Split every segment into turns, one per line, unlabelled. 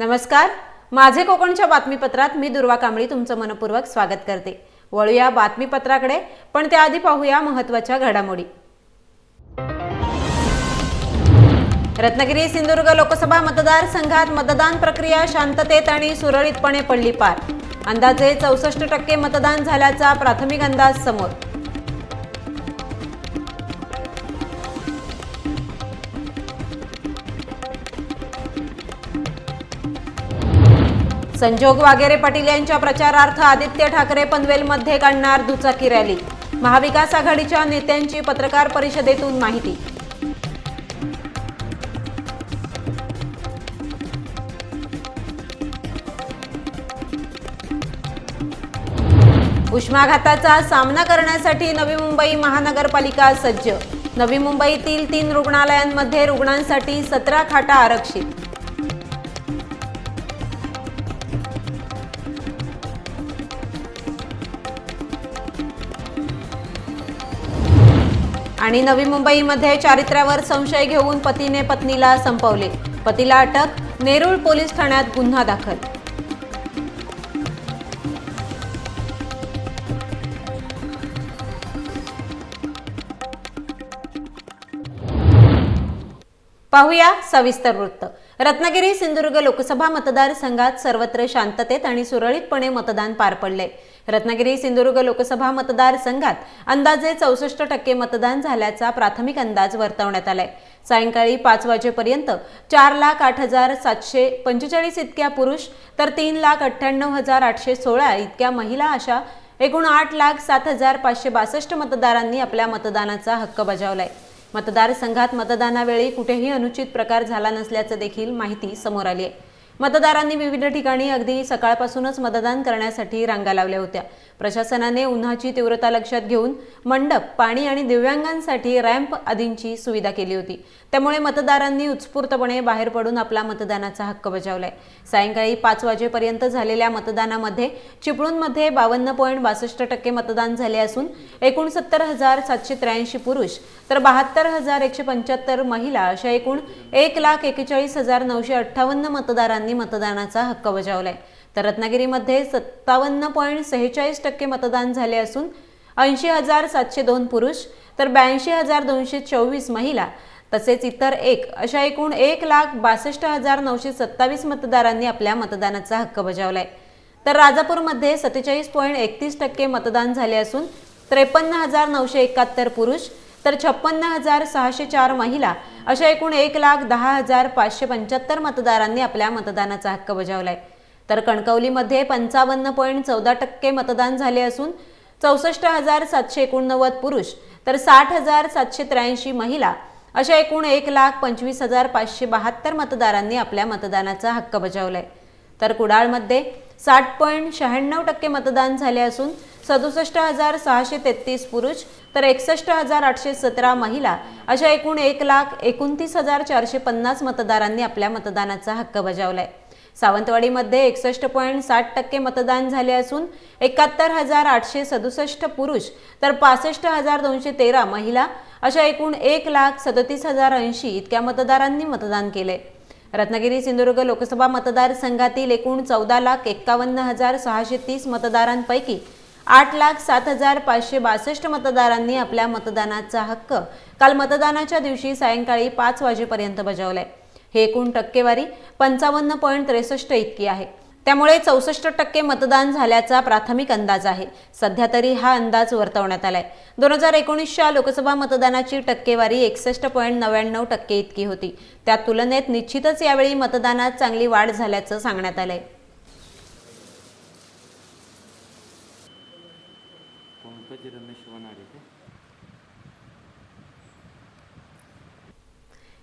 नमस्कार. माझे कोकणच्या बातमीपत्रात मी दुर्वा कांबळी तुमचं मनपूर्वक स्वागत करते. वळूया बातमीपत्राकडे पण त्याआधी पाहूया महत्त्वाच्या घडामोडी. रत्नागिरी सिंधुदुर्ग लोकसभा मतदारसंघात मतदान प्रक्रिया शांततेत आणि सुरळीतपणे पडली पार. अंदाजे चौसष्ट टक्के मतदान झाल्याचा प्राथमिक अंदाज समोर. संजोग वागेरे पाटील यांच्या प्रचारार्थ आदित्य ठाकरे पनवेलमध्ये काढणार दुचाकी रॅली. महाविकास आघाडीच्या नेत्यांची पत्रकार परिषदेतून माहिती. उष्माघाताचा सामना करण्यासाठी नवी मुंबई महानगरपालिका सज्ज. नवी मुंबईतील तीन रुग्णालयांमध्ये रुग्णांसाठी सतरा खाटा आरक्षित. आणि नवी मुंबईमध्ये चारित्र्यावर संशय घेऊन पतीने पत्नीला संपवले. पतीला अटक नेरूळ पोलीस ठाण्यात गुन्हा दाखल. पाहूया सविस्तर वृत्त. रत्नागिरी सिंधुदुर्ग लोकसभा मतदारसंघात सर्वत्र शांततेत आणि सुरळीतपणे मतदान पार पडले. रत्नागिरी सिंधुदुर्ग लोकसभा मतदारसंघात अंदाजे चौसष्ट टक्के मतदान झाल्याचा प्राथमिक अंदाज वर्तवण्यात आलाय. सायंकाळी पाच वाजेपर्यंत चार लाख आठ हजार सातशे पंचेचाळीस इतक्या पुरुष तर तीन लाख अठ्ठ्याण्णव हजार आठशे सोळा इतक्या महिला अशा एकूण आठ लाख सात हजार पाचशे बासष्ट मतदारांनी आपल्या मतदानाचा हक्क बजावलाय. मतदारसंघात मतदानावेळी कुठेही अनुचित प्रकार झाला नसल्याचं देखील माहिती समोर आली आहे मतदारांनी विविध ठिकाणी अगदी सकाळपासूनच मतदान करण्यासाठी रांगा लावल्या होत्या. प्रशासनाने उन्हाची तीव्रता लक्षात घेऊन मंडप पाणी आणि दिव्यांगांसाठी रॅम्प आदींची सुविधा केली होती. त्यामुळे मतदारांनी उत्स्फूर्तपणे बाहेर पडून आपला मतदानाचा हक्क बजावलाय. सायंकाळी पाच वाजेपर्यंत झालेल्या मतदानामध्ये चिपळूणमध्ये बावन्न पॉईंट बासष्ट टक्के मतदान झाले असून एकोणसत्तर हजार सातशे त्र्याऐंशी पुरुष तर बहात्तर हजार एकशे पंच्याहत्तर महिला अशा एकूण एक लाख एकेचाळीस हजार नऊशे अठ्ठावन्न मतदारांनी मतदानाचा हक्क बजावलाय. तर रत्नागिरीमध्ये सत्तावन्न पॉईंट सेहेचाळीस टक्के मतदान झाले असून ऐंशी हजार सातशे दोन पुरुष तर ब्याऐंशी हजार दोनशे चोवीस महिला तसेच इतर एक अशा एकूण एक लाख बासष्ट हजार नऊशे सत्तावीस मतदारांनी आपल्या मतदानाचा हक्क बजावलाय. तर राजापूरमध्ये सत्तेचाळीस पॉईंट एकतीस टक्के मतदान झाले असून त्रेपन्न हजार नऊशे एकाहत्तर पुरुष तर छप्पन्न हजार सहाशे चार महिला अशा एकूण एक लाख दहा हजार पाचशे पंच्याहत्तर मतदारांनी आपल्या मतदानाचा हक्क बजावलाय. तर कणकवलीमध्ये पंचावन्न पॉईंट चौदा टक्के मतदान झाले असून चौसष्ट हजार सातशे एकोणनव्वद पुरुष तर साठ हजार सातशे त्र्याऐंशी महिला अशा एकूण एक लाख पंचवीस हजार पाचशे बहात्तर मतदारांनी आपल्या मतदानाचा हक्क बजावलाय. तर कुडाळमध्ये साठ पॉईंट शहाण्णव टक्के मतदान झाले असून सदुसष्ट हजार सहाशे तेहतीस पुरुष तर एकसष्ट हजार आठशे सतरा महिला अशा एकूण एक लाख एकोणतीस हजार चारशे पन्नास मतदारांनी आपल्या मतदानाचा हक्क बजावलाय. सावंतवाडीमध्ये एकसष्ट पॉईंट साठ टक्के मतदान झाले असून एकाहत्तर हजार आठशे सदुसष्ट पुरुष तर पासष्ट हजार दोनशे तेरा महिला अशा एकूण एक लाख सदतीस हजार ऐंशी इतक्या मतदारांनी मतदान केले. रत्नागिरी सिंधुदुर्ग लोकसभा मतदारसंघातील एकूण चौदा लाख एक्कावन्न हजार सहाशे तीस मतदारांपैकी आठ लाख सात हजार पाचशे बासष्ट मतदारांनी आपल्या मतदानाचा हक्क काल मतदानाच्या दिवशी सायंकाळी पाच वाजेपर्यंत बजावलाय हे एकूण टक्केवारी पंचावन्न पॉईंट त्रेसष्ट इतकी आहे. त्यामुळे चौसष्ट टक्के मतदान झाल्याचा प्राथमिक अंदाज आहे. सध्या तरी हा अंदाज वर्तवण्यात आलाय. दोन हजार एकोणीसच्या लोकसभा मतदानाची टक्केवारी एकसष्ट पॉईंट नव्याण्णव टक्के इतकी होती. त्या तुलनेत निश्चितच यावेळी मतदानात चांगली वाढ झाल्याचं सांगण्यात आलंय.
पंकज रमेश वनारे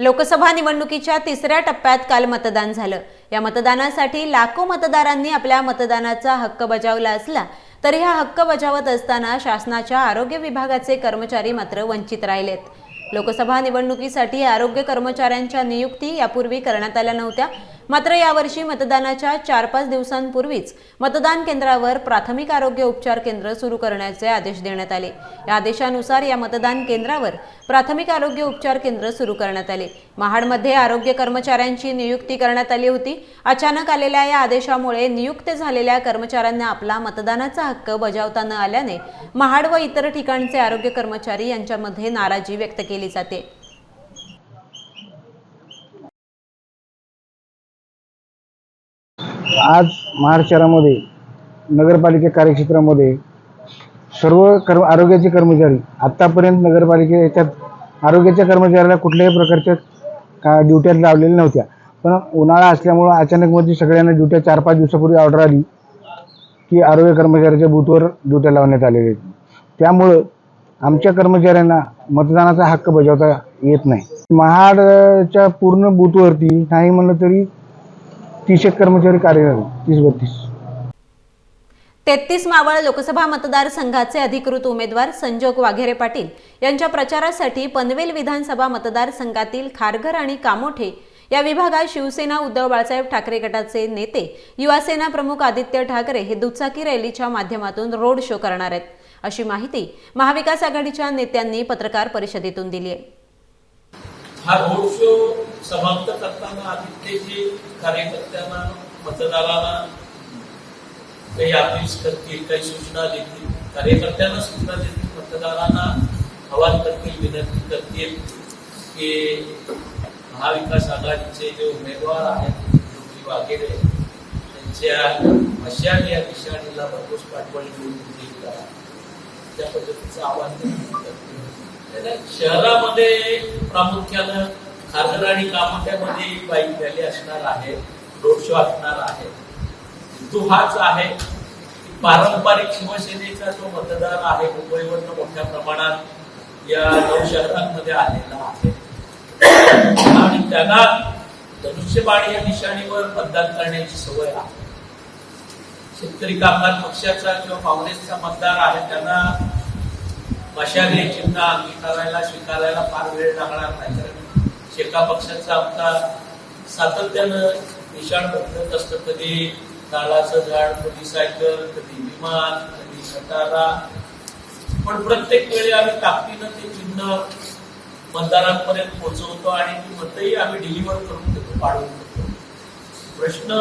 लोकसभा निवडणुकीच्या तिसऱ्या टप्प्यात काल मतदान झालं. या मतदानासाठी लाखो मतदारांनी आपल्या मतदानाचा हक्क बजावला असला तरी हा हक्क बजावत असताना शासनाच्या आरोग्य विभागाचे कर्मचारी मात्र वंचित राहिलेत. लोकसभा निवडणुकीसाठी आरोग्य कर्मचाऱ्यांच्या नियुक्ती यापूर्वी करण्यात आल्या नव्हत्या. मात्र यावर्षी मतदानाच्या चार पाच दिवसांपूर्वीच मतदान केंद्रावर प्राथमिक आरोग्य उपचार केंद्र सुरू करण्याचे आदेश देण्यात आले. या आदेशानुसार या मतदान केंद्रावर प्राथमिक आरोग्य उपचार केंद्र सुरू करण्यात आले. महाडमध्ये आरोग्य कर्मचाऱ्यांची नियुक्ती करण्यात आली होती. अचानक आलेल्या या आदेशामुळे नियुक्त झालेल्या कर्मचाऱ्यांना आपला मतदानाचा हक्क बजावता न आल्याने महाड व इतर ठिकाणचे आरोग्य कर्मचारी यांच्यामध्ये नाराजी व्यक्त केली जाते.
आज महाड शहरामध्ये नगरपालिका कार्यक्षेत्रामध्ये सर्व कर्म आरोग्याचे कर्मचारी आत्तापर्यंत नगरपालिके याच्यात आरोग्याच्या कर्मचाऱ्याला कुठल्याही प्रकारच्या का ड्युट्या लावलेल्या नव्हत्या. पण उन्हाळा असल्यामुळं अचानकमध्ये सगळ्यांना ड्युट्या चार पाच दिवसापूर्वी ऑर्डर आली की आरोग्य कर्मचाऱ्याच्या बूथवर ड्युट्या लावण्यात आलेल्या आहेत त्यामुळं आमच्या कर्मचाऱ्यांना मतदानाचा हक्क बजावता येत नाही. महाडच्या पूर्ण बूथवरती नाही म्हणलं तरी तीस एक कर्मचारी कार्यरत आहेत तीस बत्तीस.
तेहतीस मावळ लोकसभा मतदारसंघाचे अधिकृत उमेदवार संजोग वाघेरे पाटील यांच्या प्रचारासाठी पनवेल विधानसभा मतदारसंघातील खारघर आणि कामोठे या विभागात शिवसेना उद्धव बाळासाहेब ठाकरे गटाचे नेते युवासेना प्रमुख आदित्य ठाकरे हे दुचाकी रॅलीच्या माध्यमातून रोड शो करणार आहेत. अशी माहिती महाविकास आघाडीच्या नेत्यांनी पत्रकार परिषदेतून दिली आहे.
हा रोड शो समाप्त करताना आदित्यजी कार्यकर्त्यांना मतदारांना काही अपील्स करतील काही सूचना देतील कार्यकर्त्यांना सूचना देतील मतदारांना आवाहन करतील विनंती करतील की महाविकास आघाडीचे जे उमेदवार आहेत योगी त्यांच्या मशाल या दिशाणीला भरपूर पाठवणी देऊन करा त्या पद्धतीचं आवाहन करतील. शहरामध्ये प्रामुख्यानं खासदार आणि कामाठ्यामध्ये बाईक रॅली असणार आहे रोड शो असणार आहे. हेतू हाच आहे. पारंपरिक शिवसेनेचा जो मतदार आहे मुंबईवरनं मोठ्या प्रमाणात या नऊ शहरांमध्ये आलेला आहे. आणि त्यांना धनुष्यबाण या निशाणीवर मतदान करण्याची सवय आहे. शेतकरी कामगार पक्षाचा किंवा काँग्रेसचा मतदार आहे त्यांना मशाली चिन्ह अंगीकारायला स्वीकारायला फार वेळ लागणार नाही. कारण शेका पक्षाचा आमचा सातत्यानं निशाण बदलत असतं. कधी नाळाचं झाड कधी सायकल कधी विमान कधी खटारा पण प्रत्येक वेळी आम्ही ताकदीनं ते चिन्ह मतदारांपर्यंत पोहोचवतो आणि ती मतही आम्ही डिलिव्हर करून देतो पाडून देतो. प्रश्न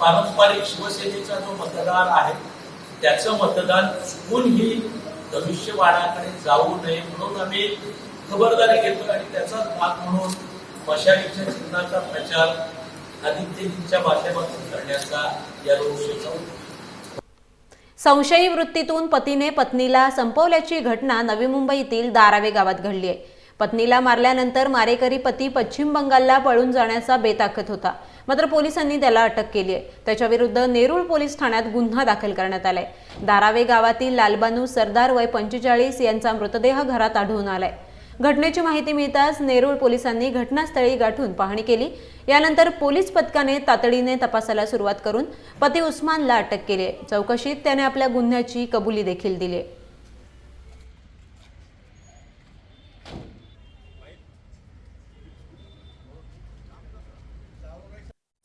पारंपरिक शिवसेनेचा जो मतदार आहे त्याचं मतदान चुकूनही धनुष्यबाणाकडे जाऊ नये म्हणून आम्ही खबरदारी घेतो आणि त्याचाच भाग म्हणून मशालीच्या चिन्हाचा प्रचार आदित्यजींच्या माध्यमातून करण्याचा या रोड शोचा
संशयी वृत्तीतून पतीने पत्नीला संपवल्याची घटना नवी मुंबईतील दारावे गावात घडली आहे. पत्नीला मारल्यानंतर मारेकरी पती पश्चिम बंगालला पळून जाण्याचा बेताकत होता. मात्र पोलिसांनी त्याला अटक केली आहे. त्याच्याविरुद्ध नेरूळ पोलीस ठाण्यात गुन्हा दाखल करण्यात आलाय. दारावे गावातील लालबानू सरदार वय पंचेचाळीस यांचा मृतदेह घरात आढळून आलाय. घटनेची माहिती मिळताच नेरूळ पोलिसांनी घटनास्थळी गाठून पाहणी केली. यानंतर पोलीस पथकाने तातडीने तपासाला सुरुवात करून पती उस्मानला अटक केली आहे. चौकशीत त्याने आपल्या गुन्ह्याची कबुली देखील दिली आहे.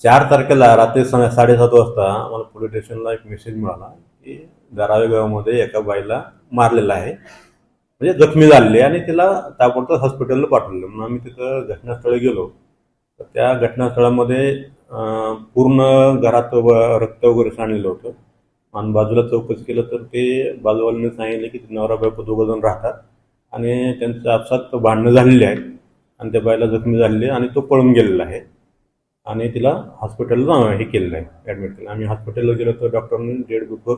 चार तारखेला रात्री सा- साडेसात वाजता मला पोलीस स्टेशनला एक मेसेज मिळाला की धारावे गावामध्ये एका बाईला मारलेलं आहे. म्हणजे जखमी झालेली आहे आणि तिला ताबडतोब हॉस्पिटलला पाठवलं. म्हणून आम्ही तिथं घटनास्थळी गेलो. तर त्या घटनास्थळामध्ये पूर्ण घरात व- रक्त वगैरे सांडलेलं होतं. आणि बाजूला चौकशी केलं तर ते बाजूवाल्याने सांगितलं की नवरा बायको दोघं जण राहतात. आणि त्यांचं आपसात भांडणं झालेली आहेत आणि त्या बाईला जखमी झालेली आहे आणि तो पळून गेलेला आहे. आणि तिला हॉस्पिटलला हे केलेलं आहे ॲडमिट केलं. आम्ही हॉस्पिटलला गेलो तर डॉक्टरांनी डेड बुकवर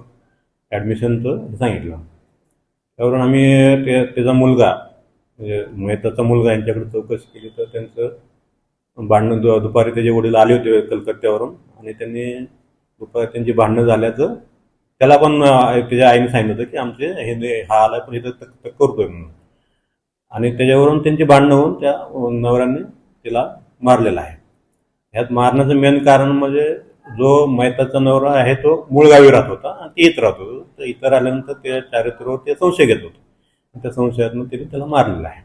ॲडमिशनचं सांगितलं. त्यावरून आम्ही ते त्याचा मुलगा म्हणजे मेहताचा मुलगा यांच्याकडे चौकशी केली तर त्यांचं भांडणं दु दुपारी त्याचे वडील आले होते कलकत्त्यावरून आणि त्यांनी दुपारी त्यांची भांडणं झाल्याचं त्याला पण त्याच्या आईने सांगितलं होतं की आमचे हे हा आला पण इथं तक तक करतोय म्हणून. आणि त्याच्यावरून त्यांची भांडणं होऊन त्या नवऱ्याने तिला मारलेलं आहे. ह्यात मारण्याचं मेन कारण म्हणजे जो मैताचा नवरा आहे तो मूळगावी राहत होता आणि ते इथं राहत होतं. तर इथं राहिल्यानंतर त्या चारित्र्यावर ते संशय घेत होतो. त्या संशयातनं तिने त्याला मारलेलं आहे.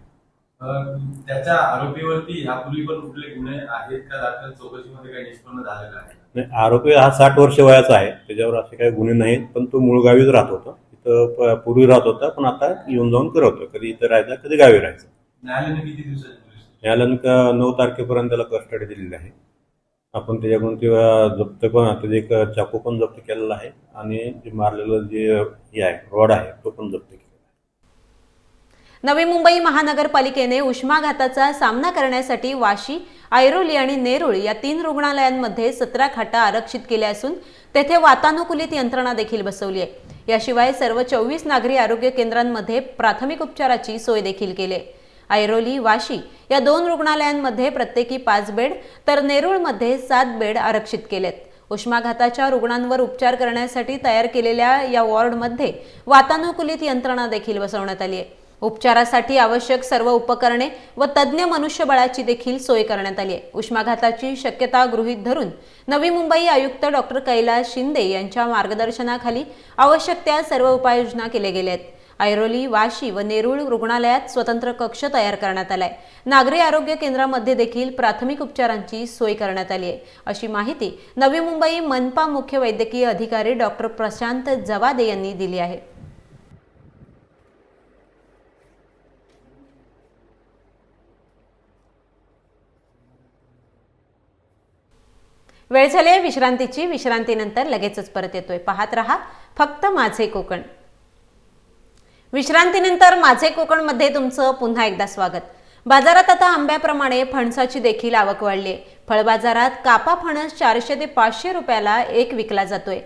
त्याच्या आरोपीवरती ह्यापूर्वी पण कुठले गुन्हे आहेत का? दाखल चौकशीमध्ये काही निष्पन्न झालेलं आहे?
नाही, आरोपी हा साठ वर्ष वयाचा आहे. त्याच्यावर असे काही गुन्हे नाहीत पण तो मूळ गावीच राहत होता. इथं पूर्वी राहत होता पण आता येऊन जाऊन करवतो कधी इथं राहायचा कधी गावी राहायचं.
न्यायालयाने किती दिवसाची पोलीस
न्यायालयानं नऊ तारखेपर्यंत त्याला कस्टडी दिलेली आहे. आपण त्याच्याकडून ते जप्त पण त्याचे एक चाकू पण जप्त केलेला आहे आणि जे मारलेलं जे हे आहे रॉड आहे तो पण जप्त
नवी मुंबई महानगरपालिकेने उष्माघाताचा सामना करण्यासाठी वाशी ऐरोली आणि नेरुळ या तीन रुग्णालयांमध्ये सतरा खाटा आरक्षित केल्या असून तेथे वातानुकूलित यंत्रणा देखील बसवली आहे. याशिवाय सर्व चोवीस नागरी आरोग्य केंद्रांमध्ये प्राथमिक उपचाराची सोय देखील केली आहे. ऐरोली वाशी या दोन रुग्णालयांमध्ये प्रत्येकी पाच बेड तर नेरुळमध्ये सात बेड आरक्षित केलेत. उष्माघाताच्या रुग्णांवर उपचार करण्यासाठी तयार केलेल्या या वॉर्डमध्ये वातानुकूलित यंत्रणा देखील बसवण्यात आली आहे. उपचारासाठी आवश्यक सर्व उपकरणे व तज्ज्ञ मनुष्यबळाची देखील सोय करण्यात आली आहे. उष्माघाताची शक्यता गृहीत धरून नवी मुंबई आयुक्त डॉक्टर कैलास शिंदे यांच्या मार्गदर्शनाखाली आवश्यक त्या सर्व उपाययोजना केल्या गेल्या आहेत. ऐरोली वाशी व नेरूळ रुग्णालयात स्वतंत्र कक्ष तयार करण्यात आलाय. नागरी आरोग्य केंद्रामध्ये देखील प्राथमिक उपचारांची सोय करण्यात आली आहे. अशी माहिती नवी मुंबई मनपा मुख्य वैद्यकीय अधिकारी डॉक्टर प्रशांत जवादे यांनी दिली आहे. वेळ झाली आहे विश्रांतीची. विश्रांतीनंतर लगेचच परत येतोय. पाहत रहा फक्त माझे कोकण. विश्रांतीनंतर माझे कोकणमध्ये तुमचं पुन्हा एकदा स्वागत. बाजारात आता आंब्याप्रमाणे फणसाची देखील आवक वाढली आहे. फळबाजारात कापा फणस चारशे ते पाचशे रुपयाला एक विकला जातोय.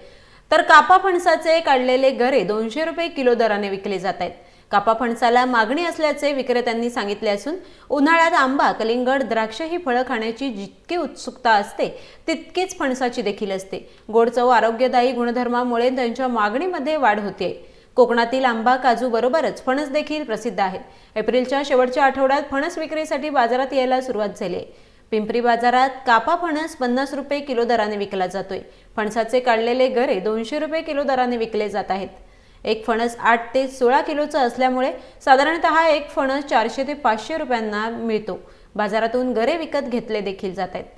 तर कापा फणसाचे काढलेले गरे दोनशे रुपये किलो दराने विकले जात आहेत. कापा फणसाला मागणी असल्याचे विक्रेत्यांनी सांगितले असून उन्हाळ्यात आंबा कलिंगड द्राक्ष ही फळं खाण्याची जितकी उत्सुकता असते तितकीच फणसाची देखील असते. गोड चव आरोग्यदायी गुणधर्मामुळे त्यांच्या मागणीमध्ये वाढ होते कोकणातील आंबा काजू बरोबरच फणस देखील प्रसिद्ध आहे एप्रिलच्या शेवटच्या आठवड्यात फणस विक्रीसाठी बाजारात यायला सुरुवात झाली आहे. पिंपरी बाजारात कापा फणस पन्नास रुपये किलो दराने विकला जातोय. फणसाचे काढलेले गरे दोनशे रुपये किलो दराने विकले जात आहेत. एक फणस आठ ते सोळा किलोचा असल्यामुळे साधारणतः एक फणस चारशे ते पाचशे रुपयांना मिळतो. बाजारातून गरे विकत घेतले देखील जात आहेत.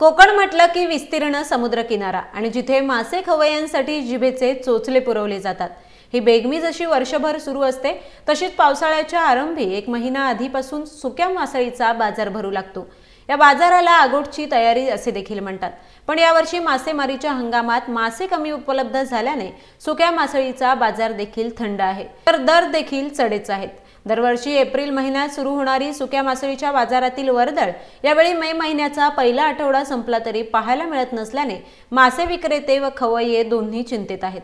कोकण म्हटलं की विस्तीर्ण समुद्रकिनारा आणि जिथे मासे खवय्यांसाठी जिभेचे चोचले पुरवले जातात. ही बेगमी जशी वर्षभर सुरू असते तशीच पावसाळ्याच्या आरंभी एक महिना आधीपासून सुक्या मासळीचा बाजार भरू लागतो. या बाजाराला आगोटची तयारी असे देखील म्हणतात. पण यावर्षी मासेमारीच्या हंगामात मासे कमी उपलब्ध झाल्याने सुक्या मासळीचा बाजार देखील थंड आहे. तर दर देखील चढेच आहेत. दरवर्षी एप्रिल महिन्यात सुरू होणारी सुक्या मासळीच्या बाजारातील वर्दळ यावेळी मे महिन्याचा पहिला आठवडा संपला तरी पाहायला मिळत नसल्याने मासे विक्रेते व खवय्ये दोन्ही चिंतेत आहेत.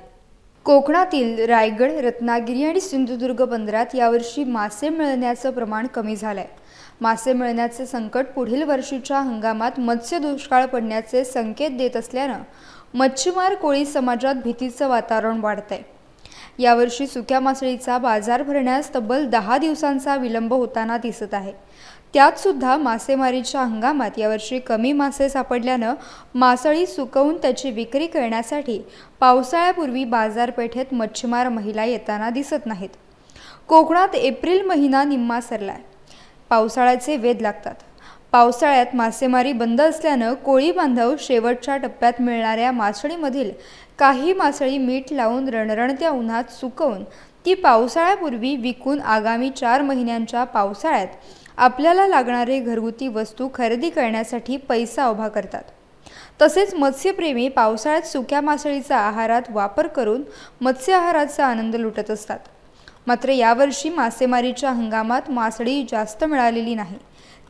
कोकणातील रायगड रत्नागिरी आणि सिंधुदुर्ग बंदरात यावर्षी मासे मिळण्याचं प्रमाण कमी झालंय. मासे मिळण्याचे संकट पुढील वर्षीच्या हंगामात मत्स्य दुष्काळ पडण्याचे संकेत देत असल्यानं मच्छीमार कोळी समाजात भीतीचं वातावरण वाढतंय. यावर्षी सुक्या मासळीचा बाजार भरण्यास तब्बल दहा दिवसांचा विलंब होताना दिसत आहे. त्यात सुद्धा मासेमारीच्या हंगामात यावर्षी कमी मासे सापडल्यानं मासळी सुकवून त्याची विक्री करण्यासाठी पावसाळ्यापूर्वी बाजारपेठेत मच्छीमार महिला येताना दिसत नाहीत. कोकणात एप्रिल महिना निम्मा सरलाय. पावसाळ्याचे वेध लागतात. पावसाळ्यात मासेमारी बंद असल्यानं कोळी बांधव शेवटच्या टप्प्यात मिळणाऱ्या मासळीमधील काही मासळी मीठ लावून रणरणत्या उन्हात सुकवून ती पावसाळ्यापूर्वी विकून आगामी चार महिन्यांच्या पावसाळ्यात आपल्याला लागणारे घरगुती वस्तू खरेदी करण्यासाठी पैसा उभा करतात. तसेच मत्स्यप्रेमी पावसाळ्यात सुक्या मासळीचा आहारात वापर करून मत्स्य आहाराचा आनंद लुटत असतात. मात्र यावर्षी मासेमारीच्या हंगामात मासळी जास्त मिळालेली नाही.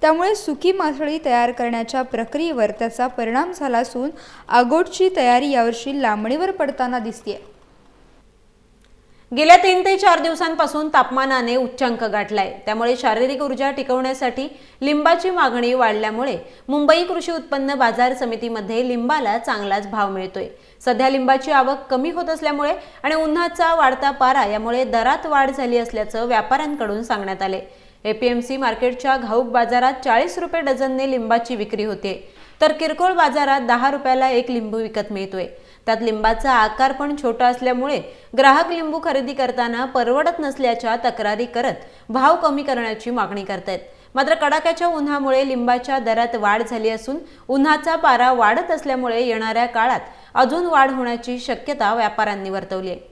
त्यामुळे सुकी मासळी तयार करण्याच्या प्रक्रियेवर त्याचा परिणाम झाला असून आगोटची तयारी यावर्षी लांबणीवर पडताना दिसते
गेल्या तीन ते चार दिवसांपासून तापमानाने उच्चांक गाठलाय. त्यामुळे शारीरिक ऊर्जा टिकवण्यासाठी लिंबाची मागणी वाढल्यामुळे मुंबई कृषी उत्पन्न बाजार समितीमध्ये लिंबाला चांगलाच भाव मिळतोय. सध्या लिंबाची आवक कमी होत असल्यामुळे आणि उन्हाचा वाढता पारा यामुळे दरात वाढ झाली असल्याचं व्यापाऱ्यांकडून सांगण्यात आले एपीएमसी मार्केटच्या घाऊक बाजारात चाळीस रुपये डझनने लिंबाची विक्री होते. तर किरकोळ बाजारात दहा रुपयाला एक लिंबू विकत मिळतोय. त्यात लिंबाचा आकार पण छोटा असल्यामुळे ग्राहक लिंबू खरेदी करताना परवडत नसल्याच्या तक्रारी करत भाव कमी करण्याची मागणी करतायत. मात्र कडाक्याच्या उन्हामुळे लिंबाच्या दरात वाढ झाली असून उन्हाचा पारा वाढत असल्यामुळे येणाऱ्या काळात अजून वाढ होण्याची शक्यता व्यापाऱ्यांनी वर्तवली आहे.